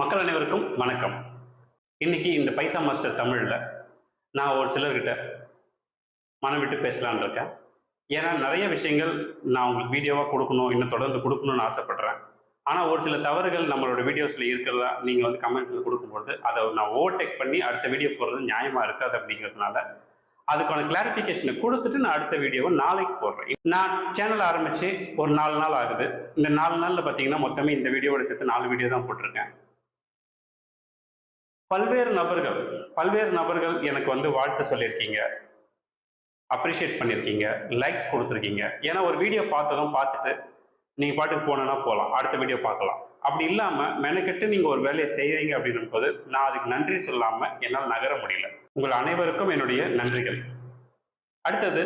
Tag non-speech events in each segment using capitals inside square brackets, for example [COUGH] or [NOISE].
மக்கள் அனைவருக்கும் வணக்கம். இன்னைக்கு இந்த பைசா மாஸ்டர் தமிழில் நான் ஒரு சிலர்கிட்ட மனம் விட்டு பேசலான்னு இருக்கேன். ஏன்னா நிறைய விஷயங்கள் நான் உங்களுக்கு வீடியோவாக கொடுக்கணும் இன்னும் தொடர்ந்து கொடுக்கணும்னு ஆசைப்படுறேன். ஆனால் ஒரு சில தவறுகள் நம்மளோட வீடியோஸில் இருக்கிறதா நீங்கள் வந்து கமெண்ட்ஸில் கொடுக்கும்பொழுது அதை நான் ஓவர்டேக் பண்ணி அடுத்த வீடியோ போடுறது நியாயமாக இருக்காது அப்படிங்கிறதுனால அதுக்கான கிளாரிஃபிகேஷனை கொடுத்துட்டு நான் அடுத்த வீடியோவை நாளைக்கு போடுறேன். நான் சேனல் ஆரம்பித்து ஒரு நாலு நாள் ஆகுது. இந்த நாலு நாளில் பார்த்தீங்கன்னா மொத்தமே இந்த வீடியோவோட சேர்த்து நாலு வீடியோ தான் போட்டிருக்கேன். பல்வேறு நபர்கள் பல்வேறு நபர்கள் எனக்கு வந்து வாழ்த்து சொல்லியிருக்கீங்க. அப்ரிஷியேட் பண்ணியிருக்கீங்க. லைக்ஸ் கொடுத்துருக்கீங்க. ஏன்னா ஒரு வீடியோ பார்த்ததும் பார்த்துட்டு நீங்கள் பாட்டுக்கு போனோன்னா போகலாம் அடுத்த வீடியோ பார்க்கலாம். அப்படி இல்லாமல் மெனக்கெட்டு நீங்கள் ஒரு வேலையை செய்கிறீங்க அப்படின்னும் போது நான் அதுக்கு நன்றி சொல்லாமல் என்னால் நகர முடியல. உங்கள் அனைவருக்கும் என்னுடைய நன்றிகள். அடுத்தது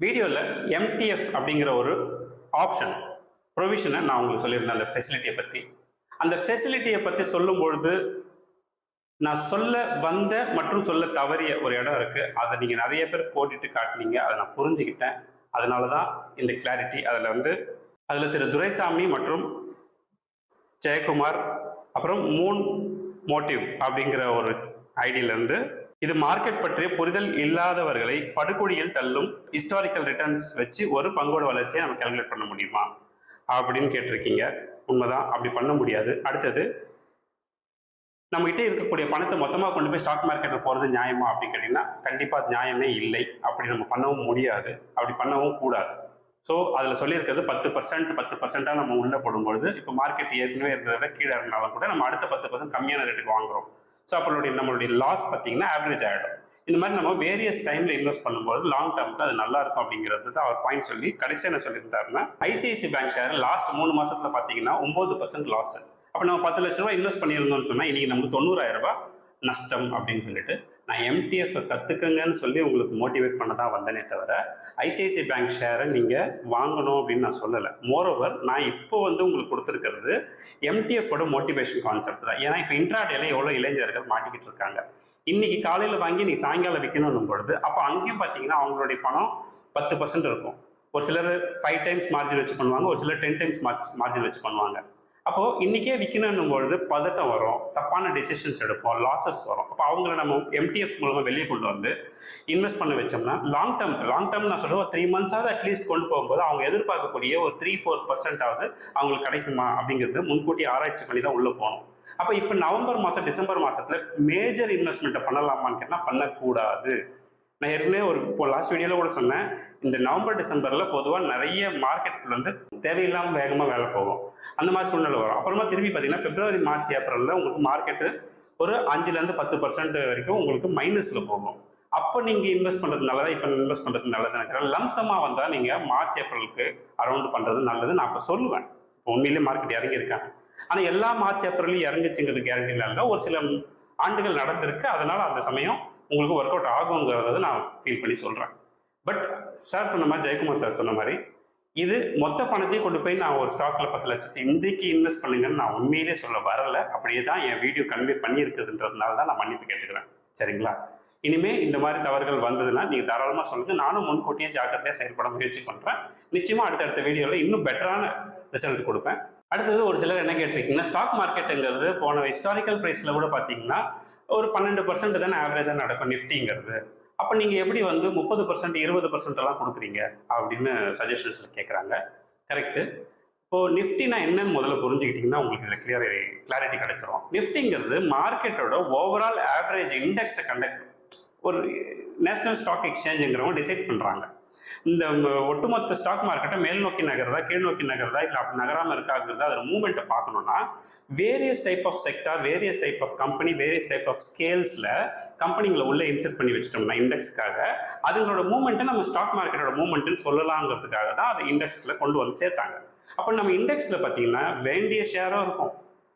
வீடியோவில் எம்டிஎஃப் அப்படிங்கிற ஒரு ஆப்ஷன் ப்ரொவிஷனை நான் உங்களுக்கு சொல்லியிருந்தேன். அந்த ஃபெசிலிட்டியை பற்றி அந்த ஃபெசிலிட்டியை பற்றி சொல்லும் பொழுது நான் சொல்ல வந்த மற்றும் சொல்ல தவறிய ஒரு இடம் இருக்கு. அதை நீங்க நிறைய பேர் போட்டுட்டு காட்டினீங்க. அதை நான் புரிஞ்சுக்கிட்டேன். அதனால தான் இந்த கிளாரிட்டி அதில் வந்து அதில் திரு துரைசாமி மற்றும் ஜெயக்குமார் அப்புறம் மூன் மோட்டிவ் அப்படிங்கிற ஒரு ஐடியில இருந்து இது மார்க்கெட் பற்றிய புரிதல் இல்லாதவர்களை படுகொடியில் தள்ளும் ஹிஸ்டாரிக்கல் ரிட்டர்ன்ஸ் வச்சு ஒரு பங்கோட வளர்ச்சியை நம்ம கேல்குலேட் பண்ண முடியுமா? அப்படின்னு கேட்டிருக்கீங்க. உண்மைதான். அப்படி பண்ண முடியாது. அடுத்தது நம்மகிட்ட இருக்கக்கூடிய பணத்தை மொத்தமாக கொண்டு போய் ஸ்டாக் மார்க்கெட்டில் போகிறது நியாயமா அப்படின்னு கேட்டிங்கன்னா கண்டிப்பாக அது நியாயமே இல்லை. அப்படி நம்ம பண்ணவும் முடியாது. அப்படி பண்ணவும் கூடாது. ஸோ அதில் சொல்லியிருக்கிறது பத்து பர்சன்ட் பத்து பர்சென்ட்டாக நம்ம உள்ளே போடும்பொழுது இப்போ மார்க்கெட் ஏற்கனவே இருக்கிறத கீழே இருந்தாலும் கூட நம்ம அடுத்த பத்து பர்சன்ட் கம்மியான ரேட்டுக்கு வாங்குறோம். ஸோ அப்பளுடைய நம்மளுடைய லாஸ் பார்த்தீங்கன்னா ஆவரேஜ் ஆகிடும் இந்த மாதிரி நம்ம வேரியஸ் டைமில் இன்வெஸ்ட் பண்ணும்போது லாங் டேர்முக்கு அது நல்லா இருக்கும் அப்படிங்கிறது தான் அவர் பாயிண்ட் சொல்லி கடைசியாக என்ன சொல்லியிருந்தாருன்னா ஐசிஐசி பேங்க் ஷேர் லாஸ்ட் மூணு மாதத்தில் பார்த்தீங்கன்னா ஒம்பது பர்சன்ட் லாஸ் அப்போ நம்ம பத்து லட்ச ரூபா இன்வெஸ்ட் பண்ணியிருந்தோம்னு சொன்னால் இன்னைக்கு நமக்கு தொண்ணூறாயிரம் ரூபாய் நஷ்டம் அப்படின்னு சொல்லிட்டு நான் எம்டிஎஃப் கற்றுக்கங்கன்னு சொல்லி உங்களுக்கு மோட்டிவேட் பண்ண தான் வந்தனே தவிர ஐசிஐசிஐ பேங்க் ஷேரை நீங்கள் வாங்கணும் அப்படின்னு நான் சொல்லலை. மோரோவர் நான் இப்போ வந்து உங்களுக்கு கொடுத்துருக்கிறது எம்டிஎஃபோட மோட்டிவேஷன் கான்செப்ட் தான். ஏன்னா இப்போ இன்ட்ராடேல எவ்வளோ இளைஞர்கள் மாட்டிக்கிட்டு இருக்காங்க. இன்னைக்கு காலையில் வாங்கி நீ சாயங்காலம் விற்கணும் பொழுது அப்போ அங்கேயும் பார்த்தீங்கன்னா அவங்களுடைய பணம் பத்து பர்சன்ட் இருக்கும். ஒரு சிலர் ஃபைவ் டைம்ஸ் மார்ஜின் வச்சு பண்ணுவாங்க ஒரு சிலர் டென் டைம்ஸ் மார்ஜின் வச்சு பண்ணுவாங்க. அப்போ இன்னைக்கே விற்கணும் பொழுது பதட்டம் வரும் தப்பான டெசிஷன்ஸ் எடுப்போம் லாசஸ் வரும். அப்போ அவங்கள நம்ம எம்டிஎஃப் மூலமாக வெளியே கொண்டு வந்து இன்வெஸ்ட் பண்ண வச்சோம்னா லாங் டேர்ம் லாங் டேர்ம் நான் சொல்லுவேன் த்ரீ மந்த்ஸாவது அட்லீஸ்ட் கொண்டு போகும்போது அவங்க எதிர்பார்க்கக்கூடிய ஒரு த்ரீ ஃபோர் பர்சன்டாவது அவங்களுக்கு கிடைக்குமா அப்படிங்கிறது முன்கூட்டி ஆராய்ச்சி பண்ணி தான் உள்ளே போகணும். அப்போ இப்போ நவம்பர் மாதம் டிசம்பர் மாதத்தில் மேஜர் இன்வெஸ்ட்மெண்ட்டை பண்ணலாமான்னு கேட்டால் பண்ணக்கூடாது. நான் ஏற்கனவே ஒரு இப்போ லாஸ்ட் வீடியோவில் கூட சொன்னேன் இந்த நவம்பர் டிசம்பரில் பொதுவாக நிறைய மார்க்கெட் வந்து தேவையில்லாமல் வேகமாக வேலை போகும். அந்த மாதிரி சூழ்நிலை வரும். அப்புறமா திரும்பி பார்த்தீங்கன்னா பிப்ரவரி மார்ச் ஏப்ரலில் உங்களுக்கு மார்க்கெட்டு ஒரு அஞ்சுலேருந்து பத்து பர்சன்ட் வரைக்கும் உங்களுக்கு மைனஸில் போகும். அப்போ நீங்கள் இன்வெஸ்ட் பண்ணுறது நல்லதா? இப்போ இன்வெஸ்ட் பண்ணுறது நல்லது நினைக்கிறேன். லம்சமாக வந்தால் நீங்கள் மார்ச் ஏப்ரலுக்கு அரௌண்ட் பண்ணுறது நல்லது நான் இப்போ சொல்லுவேன். உண்மையிலேயே மார்க்கெட் இறங்கியிருக்காங்க ஆனால் எல்லா மார்ச் ஏப்ரலையும் இறங்குச்சுங்கிறது கேரண்டிலாம் இல்லை. ஒரு சில ஆண்டுகள் நடந்திருக்கு. அதனால் அந்த சமயம் உங்களுக்கு ஒர்க் அவுட் ஆகுங்கிறத நான் ஃபீல் பண்ணி சொல்கிறேன் பட் சார் சொன்ன மாதிரி ஜெயக்குமார் சார் சொன்ன மாதிரி இது மொத்த பணத்தையும் கொண்டு போய் நான் ஒரு ஸ்டாக்ல பத்து லட்சத்தை இன்றைக்கு இன்வெஸ்ட் பண்ணுங்கன்னு நான் உண்மையிலே சொல்ல வரல. அப்படியே தான் என் வீடியோ கன்வே பண்ணியிருக்குதுன்றதுனால தான் நான் மன்னிப்பு கேட்டுக்கிறேன். சரிங்களா? இனிமே இந்த மாதிரி தவறுகள் வந்ததுன்னா நீங்க தாராளமா சொல்லுங்க. நானும் முன்கூட்டியே ஜாக்கிரதையா செயல்பட முயற்சி பண்றேன். நிச்சயமா அடுத்தடுத்த வீடியோல இன்னும் பெட்டரான ரிசல்ட் கொடுப்பேன். அடுத்தது ஒரு சிலர் என்ன கேட்டிருக்கீங்கன்னா ஸ்டாக் மார்க்கெட்டுங்கிறது போன ஹிஸ்டாரிக்கல் ப்ரைஸில் கூட பார்த்தீங்கன்னா ஒரு பன்னெண்டு பர்சன்ட் தானே ஆவரேஜாக நடக்கும் நிஃப்டிங்கிறது. அப்போ நீங்கள் எப்படி வந்து முப்பது பர்சன்ட் இருபது பர்சன்ட் எல்லாம் கொடுக்குறீங்க அப்படின்னு சஜஷன்ஸில் கேட்குறாங்க கரெக்டு இப்போது நிஃப்டினா என்னன்னு முதல்ல புரிஞ்சுக்கிட்டிங்கன்னா உங்களுக்கு இதில் கிளியர் கிளாரிட்டி கிடைச்சிரும். நிஃப்டிங்கிறது மார்க்கெட்டோட ஓவரால் ஆவரேஜ் இண்டெக்ஸை கண்டக்ட் ஒரு நேஷனல் ஸ்டாக் எக்ஸ்சேஞ்சுங்கிறவங்க டிசைட் பண்ணுறாங்க இந்த ஒட்டுமொத்த ஸ்டாக் மார்க்கெட்டை மேல் நோக்கி நகர்றதா கீழ் நோக்கி நகர்றதா இல்லை அப்படி நகராமல் இருக்காங்கிறது அதில் மூவ்மெண்ட்டை பார்க்கணும்னா various type of sector various type of company various type of ஸ்கேல்ஸில் கம்பெனிகளை உள்ளே இன்செர்ட் பண்ணி வச்சிட்டோம்னா இண்டெக்ஸ்க்காக அதுங்களோட மூவ்மெண்ட்டை நம்ம ஸ்டாக் மார்க்கெட்டோட மூமெண்ட்டுன்னு சொல்லலாங்கிறதுக்காக தான் அதை இண்டெக்ஸில் கொண்டு வந்து சேர்த்தாங்க. அப்போ நம்ம இண்டெக்ஸில் பார்த்தீங்கன்னா வேண்டிய ஷேரும் இருக்கும்.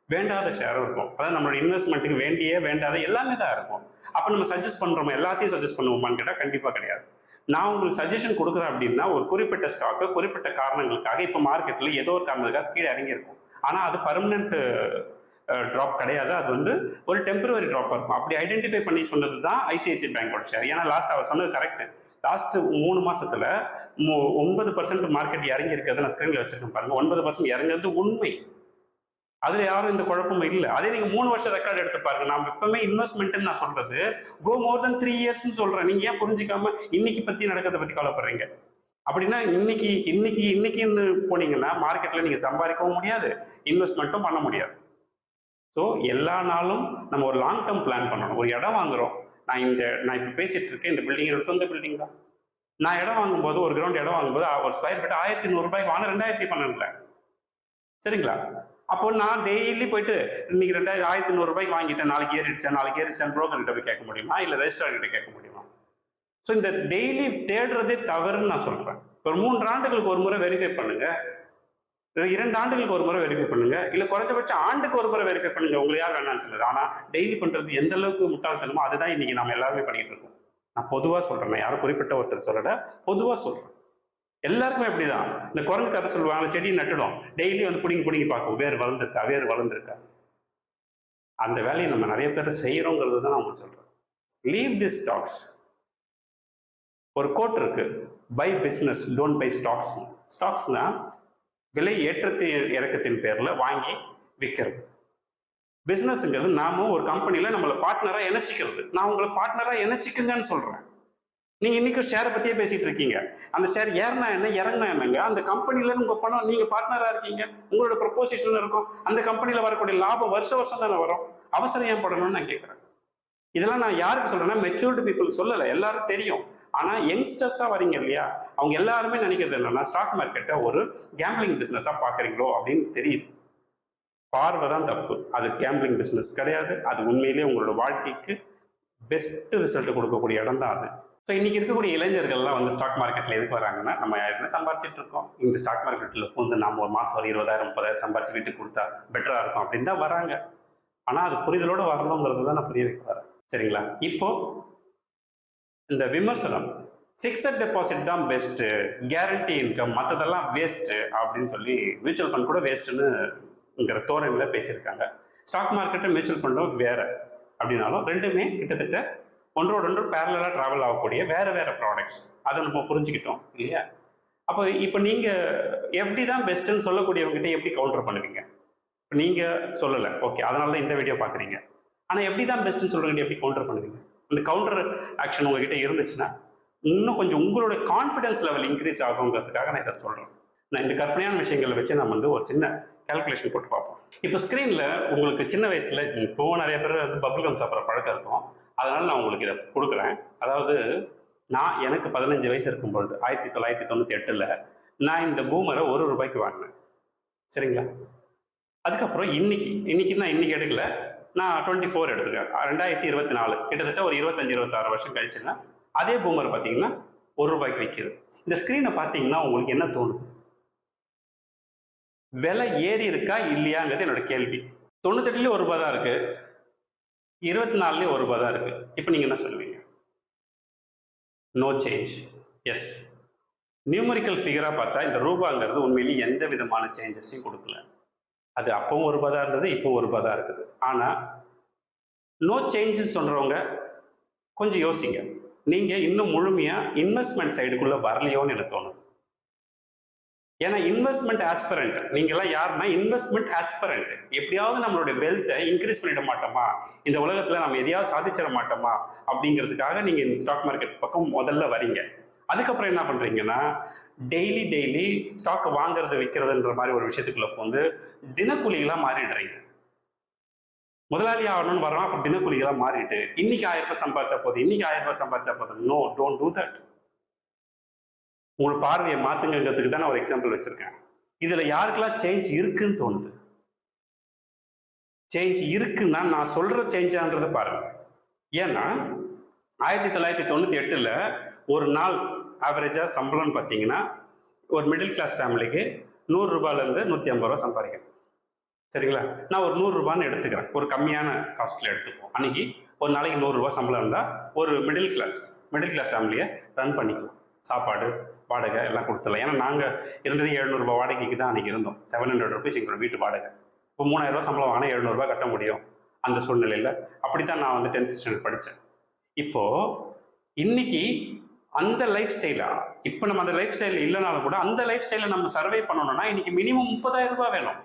வேண்டாத ஷேரும் இருக்கும். அதாவது நம்மளோட இன்வெஸ்ட்மெண்ட்டுக்கு வேண்டிய வேண்டாத எல்லாமே தான் இருக்கும். அப்போ நம்ம சஜஸ்ட் பண்ணுறோமா எல்லாத்தையும் சஜஸ்ட் பண்ணுவோமான்னு கேட்டால் கண்டிப்பாக கிடையாது. நான் உங்களுக்கு சஜஷன் கொடுக்குறேன் அப்படின்னா ஒரு குறிப்பிட்ட ஸ்டாக்கு குறிப்பிட்ட காரணங்களுக்காக இப்போ மார்க்கெட்டில் ஏதோ ஒரு காரணத்துக்காக கீழே இறங்கியிருக்கும். ஆனால் அது பர்மனெண்ட் ட்ராப் கிடையாது. அது வந்து ஒரு டெம்பரவரி ட்ராப் இருக்கும். அப்படி ஐடென்டிஃபை பண்ணி சொன்னது தான் ஐசிஐசிஐ பேங்கோட ஷேர் ஏன்னா லாஸ்ட் அவர் சொன்னது கரெக்ட் லாஸ்ட் மூணு மாசத்துல மு- ஒன்பது பர்சன்ட் மார்க்கெட் இறங்கி இருக்கிறத நான் ஸ்கிரீன்ல வச்சிருக்கேன் பாருங்க. ஒன்பது பர்சன்ட் இறங்குறது உண்மை. அதுல யாரும் இந்த குழப்பமும் இல்லை. அதே நீங்க மூணு வருஷம் ரெக்கார்ட் எடுத்து பாருங்க. நான் எப்பவுமே இன்வெஸ்ட்மெண்ட்டுன்னு நான் சொல்றது. கோ மோர் தென் த்ரீ இயர்ஸ்னு சொல்றேன். நீங்க ஏன் புரிஞ்சிக்காம இன்னைக்கு பத்தி நடக்கிறத பத்தி கவலைப்படுறீங்க? அப்படின்னா இன்னைக்கு இன்னைக்கு இன்னைக்குன்னு போனீங்கன்னா மார்க்கெட்ல நீங்க சம்பாதிக்கவும் முடியாது இன்வெஸ்ட்மெண்ட்டும் பண்ண முடியாது. ஸோ எல்லா நாளும் நம்ம ஒரு லாங் டேர்ம் பிளான் பண்ணணும். ஒரு இடம் வாங்குறோம். நான் இந்த நான் இப்போ பேசிட்டு இருக்கேன். இந்த பில்டிங் என்னோட சொந்த பில்டிங் தான். நான் இடம் வாங்கும்போது ஒரு கிரவுண்ட் இடம் வாங்கும்போது ஒரு ஸ்கொயர் ஃபீட் ஆயிரத்தி நூறுரூபாய்க்கு வாங்க ரெண்டாயிரத்தி பன்னெண்டுல. சரிங்களா? அப்போ நான் டெய்லி போயிட்டு இன்னைக்கு ரெண்டாயிரம் ஆயிரத்தி நூறுரூபாய்க்கு வாங்கிட்டேன். நாளைக்கு ஏறிடுச்சேன் நாளைக்கு ஏறிடுச்சேன் broker கிட்ட போய் கேட்க முடியுமா? இல்லை ரெஜிஸ்ட்ரார் கிட்ட கேட்க முடியுமா? ஸோ இந்த டெய்லி தேடுறதே தவறுன்னு நான் சொல்றேன். ஒரு மூன்று ஆண்டுகளுக்கு ஒரு முறை வெரிஃபை பண்ணுங்க. இரண்டு ஆண்டுகளுக்கு ஒரு முறை வெரிஃபை பண்ணுங்க. இல்ல குறைஞ்சபட்சம் ஆண்டுக்கு ஒரு முறை வெரிஃபை பண்ணுங்க. உங்களை யார் வேணாம்னு சொல்லுது. ஆனா டெய்லி பண்றது எந்த அளவுக்கு முட்டாள்தனமோ அதுதான் இன்னைக்கு நம்ம எல்லாருமே பண்ணிட்டு இருக்கோம். நான் பொதுவா சொல்றேன். யாரும் குறிப்பிட்ட ஒருத்தர் சொல்லல. பொதுவா சொல்றேன். எல்லாருக்குமே அப்படிதான். இந்த குரங்கு கதை சொல்லுவாங்க செடி நட்டுடும். டெய்லி வந்து பிடிங்கி பிடிங்கி பார்க்கும். வேறு வளர்ந்துருக்கா வேறு வளர்ந்துருக்கா? அந்த வேலையை நம்ம நிறைய பேர் செய்கிறோங்கிறது தான் நான் உங்களுக்கு சொல்கிறேன் லீவ் தி ஸ்டாக்ஸ் ஒரு கோட் இருக்கு. Buy business don't buy stocks ஸ்டாக்ஸ்னா விலை ஏற்றத்தின் இறக்கத்தின் பேரில் வாங்கி விற்கிறது பிஸ்னஸ்ங்கிறது நாமும் ஒரு கம்பெனியில் நம்மளை பார்ட்னராக இணைச்சிக்கிறது. நான் உங்களை பார்ட்னராக இணைச்சிக்குங்கன்னு சொல்கிறேன் நீங்கள் இன்னைக்கு ஷேரை பற்றியே பேசிட்டு இருக்கீங்க. அந்த ஷேர் ஏறினா என்ன? இறங்கினா என்னங்க? அந்த கம்பெனியில் உங்கள் பணம் நீங்கள் பார்ட்னராக இருக்கீங்க. உங்களோட ப்ரொப்போசிஷன் இருக்கும். அந்த கம்பெனியில் வரக்கூடிய லாபம் வருஷ வருஷம் தானே வரும். அவசரம் ஏன் படணும்னு நான் கேட்குறேன் இதெல்லாம் நான் யாருக்கு சொல்றேன்னா மெச்சூர்டு பீப்புள் சொல்லலை. எல்லாரும் தெரியும். ஆனால் யங்ஸ்டர்ஸாக வரீங்க இல்லையா? அவங்க எல்லாருமே நினைக்கிறது என்னன்னா ஸ்டாக் மார்க்கெட்டை ஒரு கேம்பிளிங் பிஸ்னஸாக பார்க்குறீங்களோ அப்படின்னு தெரியுது. பார்வை தான் தப்பு. அது கேம்பிளிங் பிஸ்னஸ் கிடையாது. அது உண்மையிலேயே உங்களோட வாழ்க்கைக்கு பெஸ்ட் ரிசல்ட் கொடுக்கக்கூடிய இடம் தான் அது. ஸோ இன்னைக்கு இருக்கக்கூடிய இளைஞர்கள்லாம் வந்து ஸ்டாக் மார்க்கெட்டில் எதுக்கு வராங்கன்னா நம்ம யாருமே சம்பாரிச்சிட்டு இருக்கோம். இந்த ஸ்டாக் மார்க்கெட்டில் வந்து நம்ம ஒரு மாதம் ஒரு இருபதாயிரம் முப்பதாயிரம் சம்பாரிச்சு வீட்டுக்கு கொடுத்தா பெட்டராக இருக்கும் அப்படின்னு தான் வராங்க. ஆனால் அது புரிதலோடு வரணுங்கிறது தான் நான் புரிய வைக்க வரேன். சரிங்களா? இப்போ இந்த விமர்சனம் ஃபிக்ஸட் டெபாசிட் தான் பெஸ்ட்டு கேரண்டி இன்கம் மற்றதெல்லாம் வேஸ்ட்டு அப்படின்னு சொல்லி மியூச்சுவல் ஃபண்ட் கூட வேஸ்ட்டுன்னுங்கிற தோரணையில் பேசியிருக்காங்க. ஸ்டாக் மார்க்கெட்டும் மியூச்சுவல் ஃபண்டும் வேறு அப்படின்னாலும் ரெண்டுமே கிட்டத்தட்ட ஒன்றோடொன்று பேரலாக ட்ராவல் ஆகக்கூடிய வேறு வேறு ப்ராடக்ட்ஸ் அதை நம்ம புரிஞ்சுக்கிட்டோம் இல்லையா? அப்போ இப்போ நீங்கள் எப்படி தான் பெஸ்ட்டுன்னு சொல்லக்கூடியவங்ககிட்ட எப்படி கவுண்டர் பண்ணுவீங்க? இப்போ நீங்கள் சொல்லலை. ஓகே அதனால தான் இந்த வீடியோ பார்க்குறீங்க. ஆனால் எப்படி தான் பெஸ்ட்டுன்னு சொல்கிறவங்க எப்படி கவுண்டர் பண்ணுவீங்க? இந்த கவுண்டர் ஆக்ஷன் உங்ககிட்ட இருந்துச்சுன்னா இன்னும் கொஞ்சம் உங்களோட கான்ஃபிடன்ஸ் லெவல் இன்க்ரீஸ் ஆகுங்கிறதுக்காக நான் இதை சொல்கிறேன் நான் இந்த கற்பனையான விஷயங்களை வச்சு நம்ம வந்து ஒரு சின்ன கால்குலேஷன் போட்டு பார்ப்போம். இப்போ ஸ்க்ரீனில் உங்களுக்கு சின்ன வயசில் இப்போவும் நிறைய பேர் வந்து பபுள் கம் சாப்பிட்ற பழக்கம் இருக்கும். அதனால் நான் உங்களுக்கு இதை கொடுக்குறேன். அதாவது நான் எனக்கு பதினஞ்சு வயசு இருக்கும் பொழுது ஆயிரத்தி தொள்ளாயிரத்தி தொண்ணூற்றி எட்டில் நான் இந்த பூமரை ஒரு ரூபாய்க்கு வாங்கினேன். சரிங்களா? அதுக்கப்புறம் இன்னைக்கு இன்னைக்கு நான் இன்னைக்கு எடுக்கல. நான் டுவெண்ட்டி ஃபோர் எடுத்துருக்கேன் ரெண்டாயிரத்தி இருபத்தி நாலு. கிட்டத்தட்ட ஒரு இருபத்தஞ்சு இருபத்தாறு வருஷம் கழிச்சுன்னா அதே பூமர் பார்த்தீங்கன்னா ஒரு ரூபாய்க்கு விற்கிது. இந்த ஸ்க்ரீனை பார்த்தீங்கன்னா உங்களுக்கு என்ன தோணுது? விலை ஏறி இருக்கா இல்லையாங்கிறது என்னோட கேள்வி. தொண்ணூத்தெட்டுலேயும் ஒரு ரூபாய் தான் இருக்குது இருபத்தி நாலுலேயும் ஒரு ரூபா தான் இருக்கு. இப்போ நீங்கள் என்ன சொல்லுவீங்க? நோ சேஞ்ச் எஸ் நியூமரிக்கல் ஃபிகராக பார்த்தா இந்த ரூபாங்கிறது உண்மையிலேயே எந்த விதமான சேஞ்சஸையும் கொடுக்கல. அது அப்பவும் ஒரு ரூபா தான் இருந்தது இப்போ ஒரு ரூபா தான் இருக்குது ஆனால் நோ சேஞ்சுன்னு சொல்கிறவங்க கொஞ்சம் யோசிங்க. நீங்கள் இன்னும் முழுமையாக இன்வெஸ்ட்மெண்ட் சைடுக்குள்ளே வரலையோன்னு எனக்கு தோணும். ஏன்னா இன்வெஸ்ட்மெண்ட் ஆஸ்பரண்ட் நீங்கள்லாம் யாருன்னா இன்வெஸ்ட்மெண்ட் ஆஸ்பரண்ட் எப்படியாவது நம்மளுடைய வெல்த்தை இன்க்ரீஸ் பண்ணிட மாட்டோமா? இந்த உலகத்தில் நம்ம எதையாவது சாதிச்சிட மாட்டோமா? அப்படிங்கிறதுக்காக நீங்கள் இந்த ஸ்டாக் மார்க்கெட் பக்கம் முதல்ல வரீங்க. அதுக்கப்புறம் என்ன பண்ணுறீங்கன்னா டெய்லி டெய்லி ஸ்டாக் வாங்குறது விற்கிறதுன்ற மாதிரி ஒரு விஷயத்துக்குள்ள வந்து தினக்கூலிகளாக மாறிடுறீங்க. முதலாளி ஆகணும்னு வரோம் அப்போ தினக்கூலிகளாக மாறிட்டு இன்னைக்கு ஆயிரம் ரூபாய் சம்பாதிச்சா போதும் இன்னைக்கு ஆயிரம் ரூபாய் சம்பாதிச்சா போதும். நோ டோன்ட் டூ தட் உங்களோட பார்வையை மாத்துங்கிறதுக்கு தான் நான் ஒரு எக்ஸாம்பிள் வச்சிருக்கேன். இதுல யாருக்கெல்லாம் சேஞ்ச் இருக்குன்னு தோணுது? சேஞ்ச் இருக்குன்னா நான் சொல்ற சேஞ்சான்றத பாருங்க. ஏன்னா ஆயிரத்தி தொள்ளாயிரத்தி தொண்ணூத்தி எட்டுல ஒரு நாள் ஆவரேஜா சம்பளம்னு பார்த்தீங்கன்னா ஒரு மிடில் கிளாஸ் ஃபேமிலிக்கு நூறு ரூபாயிலேருந்து நூற்றி ஐம்பது ரூபா சம்பாதிக்கிறேன் சரிங்களா? நான் ஒரு நூறுரூபான்னு எடுத்துக்கிறேன். ஒரு கம்மியான காஸ்ட்ல எடுத்துப்போம். அன்னைக்கு ஒரு நாளைக்கு நூறுரூவா சம்பளம் இருந்தால் ஒரு மிடில் கிளாஸ் மிடில் கிளாஸ் ஃபேமிலியை ரன் பண்ணிக்கலாம். சாப்பாடு வாடகை எல்லாம் கொடுத்துடலாம். ஏன்னா நாங்கள் இருந்தது எழுநூறுபா வாடகைக்கு தான் அன்றைக்கி இருந்தோம். செவன் ஹண்ட்ரட் ருபீஸ் எங்களோட வீட்டு வாடகை. இப்போ மூணாயிரரூபா சம்பளம் வாங்கினா எழுநூறுபா கட்ட முடியும் அந்த சூழ்நிலையில். அப்படி தான் நான் வந்து டென்த் ஸ்டாண்டர்ட் படித்தேன் இப்போது இன்னைக்கு அந்த லைஃப் ஸ்டைலாக இப்போ நம்ம அந்த லைஃப் ஸ்டைல் இல்லைனாலும் கூட அந்த லைஃப் ஸ்டைலை நம்ம சர்வே பண்ணணும்னா இன்னைக்கு மினிமம் முப்பதாயிரம் ரூபாய் வேணும்.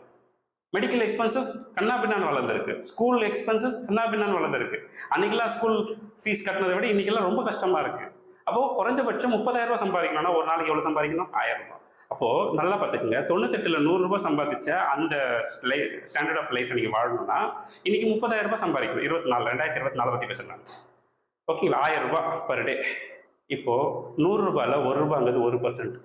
மெடிக்கல் எக்ஸ்பென்சஸ் கண்ணாபின்னான்னு வளர்ந்துருக்கு. ஸ்கூல் எக்ஸ்பென்சஸ் கண்ணாபின்னான்னு வளர்ந்துருக்கு. அன்றைக்கெல்லாம் ஸ்கூல் ஃபீஸ் கட்டினதை விட இன்றைக்கெல்லாம் ரொம்ப கஷ்டமாக இருக்குது அப்போ குறைஞ்சபட்சம் முப்பதாயிரம் ரூபாய் சம்பாதிக்கணும்னா ஒரு நாளைக்கு எவ்வளோ சம்பாதிக்கணும்? ஆயிரம் ரூபாய். அப்போ நல்லா பார்த்துக்குங்க. தொண்ணூத்தெட்டில் நூறுரூபா சம்பாதிச்ச அந்த ஸ்டாண்டர்ட் ஆஃப் லைஃப் நீங்கள் வாழணும்னா இன்னைக்கு முப்பதாயிரம் ரூபாய் சம்பாதிக்கணும். இருபத்தி நாலு ரெண்டாயிரத்தி இருபத்தி நாலு பற்றி பேசுகிறேன் ஓகேங்களா ஆயிரம் ரூபாய் பர் டே இப்போ நூறுரூபாயில் ஒரு ரூபாங்கிறது ஒரு பர்சன்ட்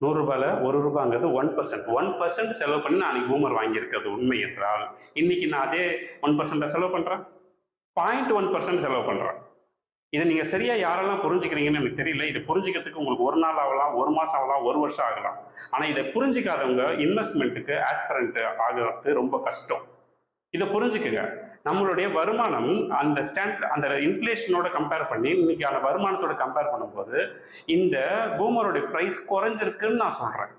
நூறுரூபாயில் ஒரு ரூபாங்கிறது ஒன் பர்சன்ட் ஒன் பர்சன்ட் செலவு பண்ணி நான் அன்னைக்கு பூமர் வாங்கியிருக்கிறது உண்மை என்றால் இன்னைக்கு நான் அதே ஒன் பர்சன்ட் செலவு பண்ணுறேன் பாயிண்ட் ஒன் பர்சன்ட் செலவு பண்ணுறோம் இதை நீங்கள் சரியாக யாரெல்லாம் புரிஞ்சுக்கிறீங்கன்னு எனக்கு தெரியல. இது புரிஞ்சுக்கிறதுக்கு உங்களுக்கு ஒரு நாள் ஆகலாம் ஒரு மாதம் ஆகலாம் ஒரு வருஷம் ஆகலாம். ஆனால் இதை புரிஞ்சுக்காதவங்க இன்வெஸ்ட்மெண்ட்டுக்கு ஆஸ்பரண்ட் ஆகிறது ரொம்ப கஷ்டம். இதை புரிஞ்சுக்குங்க. நம்மளுடைய வருமானம் அந்த ஸ்டாண்ட் அந்த இன்ஃப்ளேஷனோட கம்பேர் பண்ணி இன்னைக்கான வருமானத்தோட கம்பேர் பண்ணும்போது இந்த பூமரோட ப்ரைஸ் குறைஞ்சிருக்குன்னு நான் சொல்கிறேன்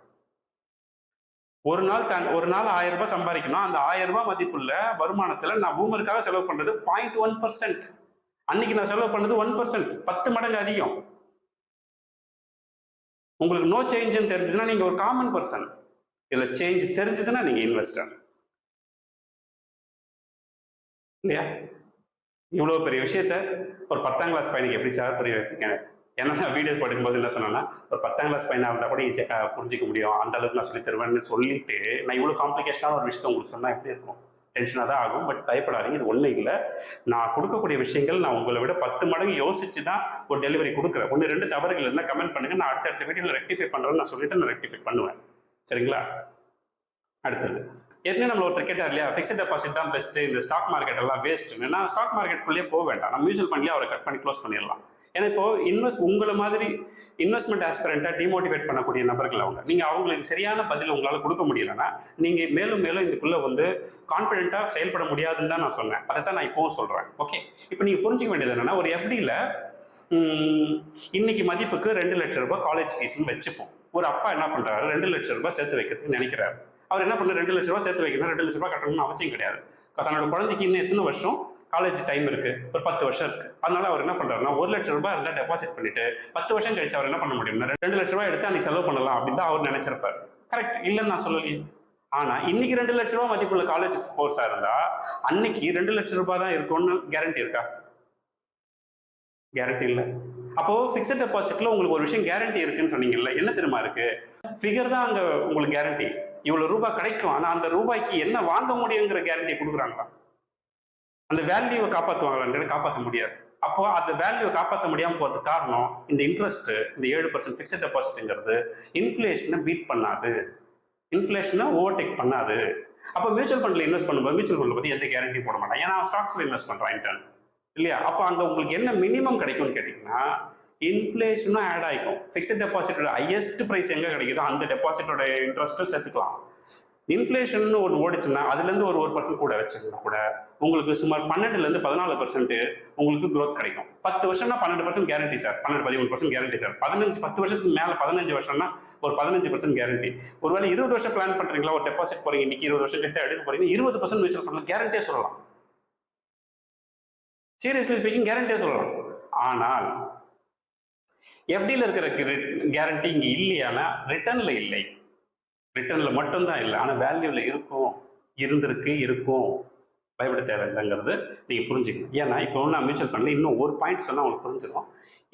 ஒரு நாள் தான் ஒரு நாள் ஆயிரம் ரூபாய் சம்பாதிக்கணும். அந்த ஆயிரம் ரூபாய் மதிப்புள்ள வருமானத்துல நான் பூமருக்காக செலவு பண்றது பாயிண்ட் ஒன் பர்சன்ட் அன்னைக்கு நான் செலவு பண்ணது ஒன் பர்சன்ட் பத்து மடங்கு அதிகம். உங்களுக்கு நோ சேஞ்சுன்னு தெரிஞ்சதுன்னா நீங்க ஒரு காமன் பர்சன் இதுல சேஞ்ச் தெரிஞ்சதுன்னா நீங்க இன்வெஸ்டர் இல்லையா? இவ்வளோ பெரிய விஷயத்த ஒரு பத்தாம் கிளாஸ் பையனுக்கு எப்படி சார் புரிய வைப்பீங்க? ஏன்னா நான் வீடியோ படிக்கும்போது என்ன சொன்னேன்னா ஒரு பத்தாம் கிளாஸ் பையனாக இருந்தால் கூட ஈஸியாக புரிஞ்சிக்க முடியும். அந்த அளவுக்கு நான் சொல்லி தருவேன்னு சொல்லிட்டு நான் இவ்வளோ காம்ப்ளிகேஷனான ஒரு விஷயத்தை உங்களுக்கு சொன்னால் எப்படி இருக்கும்? டென்ஷனாக தான் ஆகும் பட் பயப்படாதீங்க இது ஒன்றும் இல்லை. நான் கொடுக்கக்கூடிய விஷயங்கள் நான் உங்களை விட பத்து மடங்கு யோசிச்சு தான் ஒரு டெலிவரி கொடுக்குறேன். ஒன்று ரெண்டு தவறுகள் இருந்தால் கமெண்ட் பண்ணுங்க. நான் அடுத்தடுத்த வீடியோவில் ரெக்டிஃபை பண்ணுறேன்னு நான் சொல்லிட்டு நான் ரெக்டிஃபை பண்ணுவேன். சரிங்களா? அடுத்தது. ஏற்கனவே நம்ம ஒருத்தர் கேட்டார் இல்லையா ஃபிக்ஸட் டெபாசிட் தான் பெஸ்ட்டு இந்த ஸ்டாக் மார்க்கெட் எல்லாம் வேஸ்ட் நான் ஸ்டாக் மார்க்கெட்டுக்குள்ளேயே போக வேண்டாம். நான் மியூச்சுவல் ஃபண்ட்லேயே அவரை கட் பண்ணி க்ளோஸ் பண்ணிடலாம். ஏன்னா இப்போ இன்வெஸ்ட் உங்களை மாதிரி இன்வெஸ்ட்மெண்ட் ஆஸ்பிரண்ட்டாக டிமோட்டிவேட் பண்ணக்கூடிய நபர்கள் அவங்க. நீங்கள் அவங்களுக்கு சரியான பதில் உங்களால் கொடுக்க முடியலன்னா நீங்கள் மேலும் மேலும் இதுக்குள்ளே வந்து கான்ஃபிடென்ட்டாக செயல்பட முடியாதுன்னு தான் நான் சொன்னேன். அதை தான் நான் இப்போவும் சொல்கிறேன் ஓகே இப்போ நீங்கள் புரிஞ்சிக்க வேண்டியது என்னென்னா ஒரு எஃப்டியில் இன்னைக்கு மதிப்புக்கு ரெண்டு லட்சம் ரூபாய் காலேஜ் ஃபீஸ்னு வச்சுப்போம். ஒரு அப்பா என்ன பண்ணுறாரு ரெண்டு லட்சம் ரூபாய் சேர்த்து வைக்கிறதுக்கு நினைக்கிறாரு. அவர் என்ன பண்ண ரெண்டு லட்ச ரூபாய் சேர்த்து வைக்கணும் ரெண்டு லட்ச ரூபாய் கட்டணும்னு அவசியம் கிடையாது. தன்னோட குழந்தைக்கு இன்னும் எத்தனை வருஷம்? காலேஜ் டைம் இருக்கு. ஒரு பத்து வருஷம் இருக்கு. அதனால அவர் என்ன பண்றாருன்னா ஒரு லட்சம் ரூபாய் இருந்தா டெபாசிட் பண்ணிட்டு பத்து வருஷம் கழிச்சு அவர் என்ன பண்ண முடியும்னா ரெண்டு லட்ச ரூபாய் எடுத்து அன்னைக்கு செலவு பண்ணலாம் அப்படின்னு தான் அவர் நினைச்சிருப்பார். கரெக்ட் இல்லைன்னு நான் சொல்லலையே. ஆனா இன்னைக்கு ரெண்டு லட்ச ரூபாய் மதிப்புள்ள காலேஜ் கோர்ஸா இருந்தா அன்னைக்கு ரெண்டு லட்ச ரூபாய் தான் இருக்கும்னு கேரண்டி இருக்கா? கேரண்டி இல்லை. அப்போ ஃபிக்ஸட் டெபாசிட்ல உங்களுக்கு ஒரு விஷயம் கேரண்டி இருக்குன்னு சொன்னீங்கல்ல என்ன தெரியுமா இருக்கு? ஃபிகர் தான் அங்க உங்களுக்கு கேரண்டி இவ்வளவு ரூபாய் கிடைக்கும். ஆனா அந்த ரூபாய்க்கு என்ன வாங்க முடியுங்கிற கேரண்டி கொடுக்குறாங்களா? அந்த வேல்யூவை காப்பாற்றுவாங்களான்னு காப்பாற்ற முடியாது. அப்போ அந்த வேல்யூவை காப்பாற்ற முடியாம போறதுக்கு காரணம் இந்த இன்ட்ரெஸ்ட் இந்த ஏழு பர்சன்ட் ஃபிக்ஸட் டெபாசிட்ங்கிறது இன்ஃப்ளேஷனை பீட் பண்ணாது. இன்ஃப்ளேஷனை ஓவர்டேக் பண்ணாது. அப்போ மியூச்சுவல் ஃபண்ட்ல இன்வெஸ்ட் பண்ணும்போது மியூச்சுவல் ஃபண்ட்ல பத்தி எந்த கேரண்டி போட மாட்டேன் ஏன்னா ஸ்டாக்ஸ்ல இன்வெஸ்ட் பண்றான் இன்டர்ன் இல்லையா? அப்போ அந்த உங்களுக்கு என்ன மினிமம் கிடைக்கும்னு கேட்டிங்கன்னா இன்ஃப்ளேஷனும் ஆட் ஆகிக்கும் ஃபிக்ஸட் டெபாசிட்டோட ஹையஸ்ட் ப்ரைஸ் எங்கே கிடைக்குதோ அந்த டெபாசிட்டோட இன்ட்ரெஸ்ட்டும் சேர்த்துக்கலாம். இன்ஃப்ளேஷன் ஒன்று ஓடிச்சுன்னா அதுலேருந்து ஒரு ஒரு பர்சன்ட் கூட வச்சுருந்தா கூட. உங்களுக்கு சுமார் பன்னெண்டுலேருந்து பதினாலு பர்சன்ட் உங்களுக்கு க்ரோத் கிடைக்கும். பத்து வருஷம்னா பன்னெண்டு பர்சன்ட் கேரண்டி சார் பன்னெண்டு பதிமூணு பர்சன்ட் கேரண்டி சார் பதினஞ்சு பத்து வருஷத்துக்கு மேலே பதினஞ்சு வருஷம்னா ஒரு பதினஞ்சு பர்சன்ட் கேரண்டி ஒருவேளை இருபது வருஷம் பிளான் பண்ணுறீங்களா ஒரு டெபாசிட் போகிறீங்க இன்னைக்கு இருபது வருஷம் கழிச்சு எடுக்க போறீங்க இருபது பர்சன்ட் மியூச்சுவல் ஃபண்ட்ல கேரண்டியே சொல்லலாம். சீரியஸ்லி ஸ்பீக்கிங் கேரண்டியே சொல்லலாம். ஆனால் எஃப்டியில் இருக்கிற கேரண்டி இங்கே இல்லையானா ரிட்டர்னில் இல்லை. ரிட்டர்னில் மட்டும்தான் இல்லை. ஆனால் வேல்யூவில் இருக்கும் இருந்திருக்கு இருக்கும். பயப்பட தேவையில்லைங்கிறது நீங்கள் புரிஞ்சுக்கணும். ஏன்னா இப்போ நான் மியூச்சுவல் ஃபண்டில் இன்னும் ஒரு பாயிண்ட் சொன்னால் உங்களுக்கு புரிஞ்சிடும்